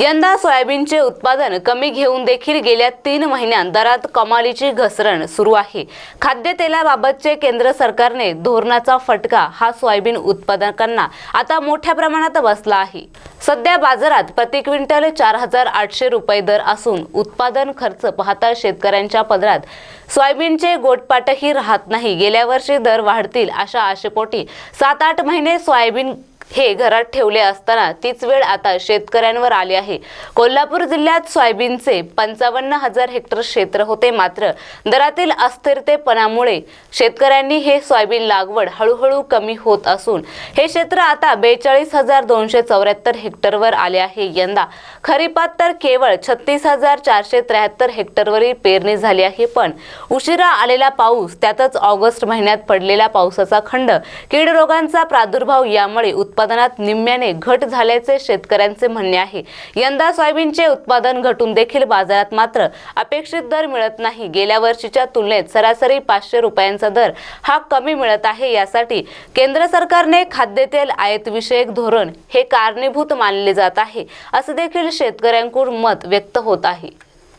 यंदा सोयाबीनचे उत्पादन कमी घेऊन देखील गेल्या तीन महिन्यात दरात कमालीची घसरण सुरू आहे. खाद्यतेलाबाबतचे केंद्र सरकारने धोरणाचा फटका हा सोयाबीन उत्पादकांना आता मोठ्या प्रमाणात बसला आहे. सध्या बाजारात प्रति क्विंटल चार हजार आठशे रुपये दर असून उत्पादन खर्च पाहता शेतकऱ्यांच्या पदरात सोयाबीनचे गोटपाटही राहत नाही. गेल्या वर्षी दर वाढतील अशा आशेपोटी सात आठ महिने सोयाबीन हे घरात ठेवले असताना तीच वेळ आता शेतकऱ्यांवर आली आहे. कोल्हापूर जिल्ह्यात सोयाबीनचे पंचावन्न हजार हेक्टर क्षेत्र होते मात्र दरातील अस्थिरतेपणामुळे शेतकऱ्यांनी हे सोयाबीन लागवड हळूहळू कमी होत असून हे क्षेत्र आता बेचाळीस हजार दोनशे चौऱ्याहत्तर हेक्टरवर आले आहे. यंदा खरीपात तर केवळ छत्तीस हजार चारशे त्र्याहत्तर हेक्टरवरील पेरणी झाली आहे पण उशिरा आलेला पाऊस त्यातच ऑगस्ट महिन्यात पडलेला पावसाचा खंड कीड रोगांचा प्रादुर्भाव यामुळे उत्पादनात निम्म्याने घट झाल्याचे शेतकऱ्यांचे म्हणणे आहे. यंदा सोयाबीनचे उत्पादन घटून देखील बाजारात मात्र अपेक्षित दर मिळत नाही. गेल्या वर्षीच्या तुलनेत सरासरी पाचशे रुपयांचा दर हा कमी मिळत आहे. यासाठी केंद्र सरकारने खाद्यतेल आयतविषयक धोरण हे कारणीभूत मानले जात आहे. असं देखील शेतकऱ्यांकडून मत व्यक्त होत आहे.